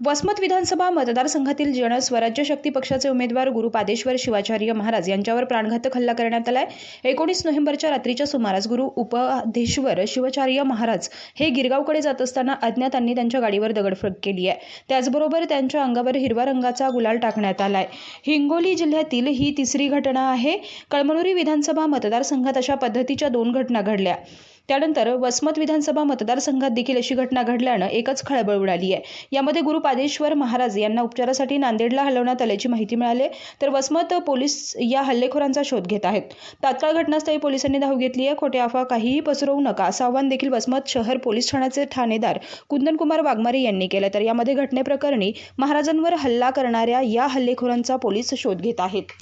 वसमत विधानसभा मतदारसंघातील जन स्वराज्य शक्ती पक्षाचे उमेदवार गुरुपादेश्वर शिवाचार्य महाराज यांच्यावर प्राणघातक हल्ला करण्यात आलाय. एकोणीस नोव्हेंबरच्या रात्रीच्या सुमारास गुरु उपाधेश्वर शिवाचार्य महाराज हे गिरगावकडे जात असताना अज्ञातांनी त्यांच्या गाडीवर दगडफेक केली आहे. त्याचबरोबर त्यांच्या अंगावर हिरव्या रंगाचा गुलाल टाकण्यात आलाय. हिंगोली जिल्ह्यातील ही तिसरी घटना आहे. कळमनुरी विधानसभा मतदारसंघात अशा पद्धतीच्या दोन घटना घडल्या. त्यानंतर वसमत विधानसभा मतदारसंघात देखील अशी घटना घडल्यानं एकच खळबळ उडाली आहे. यामध्ये गुरु पादेश्वर महाराज यांना उपचारासाठी नांदेडला हलवण्यात आल्याची माहिती मिळाली तर वसमत पोलीस या हल्लेखोरांचा शोध घेत आहेत. तात्काळ घटनास्थळी पोलिसांनी धाव घेतली आहे. खोटे अफवा काहीही पसरवू नका असं आवाहन देखील वसमत शहर पोलीस ठाण्याचे ठाणेदार कुंदनकुमार वाघमारे यांनी केलं तर यामध्ये घटनेप्रकरणी महाराजांवर हल्ला करणाऱ्या या हल्लेखोरांचा पोलीस शोध घेत आहेत.